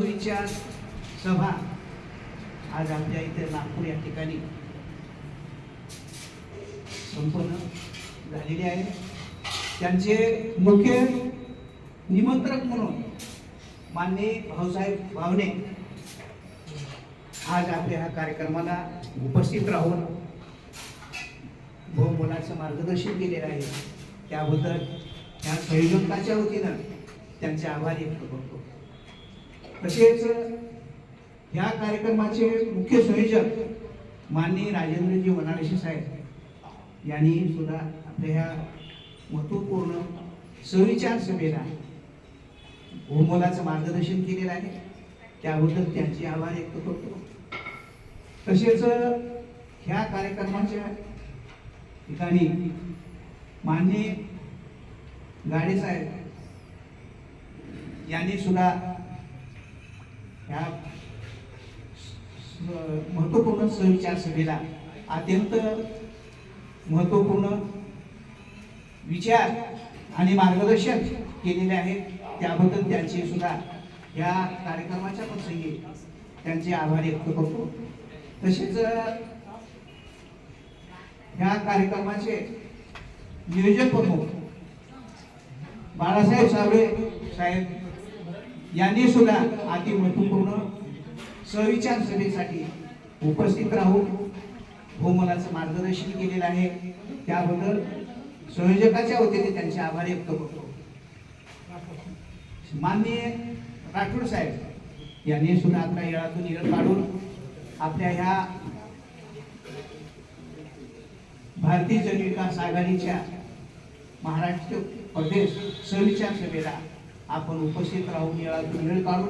विचार सभा आज आमच्या इथे नागपूर या ठिकाणी संपन्न झालेली आहे. त्यांचे मुख्य निमंत्रक म्हणून माननीय भाऊसाहेब भावने आज आपल्या ह्या कार्यक्रमाला उपस्थित राहून बहुमोलाचं मार्गदर्शन केलेलं आहे. त्याबद्दल ह्या संयोजकाच्या वतीनं त्यांचे आभार व्यक्त करतो. तसेच या कार्यक्रमाचे मुख्य संयोजक माननीय राजेंद्रजी वनाळेशी साहेब यांनी सुद्धा आपल्या ह्या महत्त्वपूर्ण सविचार सभेला भूमोलाचं मार्गदर्शन केलेलं आहे. त्याबद्दल त्यांचे आभार व्यक्त करतो. तसेच ह्या कार्यक्रमाच्या ठिकाणी माननीय गाडे साहेब यांनी सुद्धा ह्या स- महत्त्वपूर्ण सहविचार सभेला अत्यंत महत्त्वपूर्ण विचार आणि मार्गदर्शन केलेले आहेत त्याबद्दल त्यांचे सुद्धा या कार्यक्रमाच्या प्रसंगी त्यांचे आभार व्यक्त करतो. तसेच ह्या कार्यक्रमाचे नियोजन प्रमुख बाळासाहेब साबळे साहेब यांनी सुद्धा अति महत्त्वपूर्ण सविचार सभेसाठी उपस्थित राहून बहुमलाचं मार्गदर्शन केलेलं आहे. त्याबद्दल संयोजकाच्या वतीने त्यांचे आभार व्यक्त करतो. माननीय राठोड साहेब यांनी सुद्धा आपल्या येळातून येळ काढून आपल्या ह्या भारतीय जनविकास आघाडीच्या महाराष्ट्र प्रदेश सहविचार सभेला आपण उपस्थित राहून येळातून वेळ काढू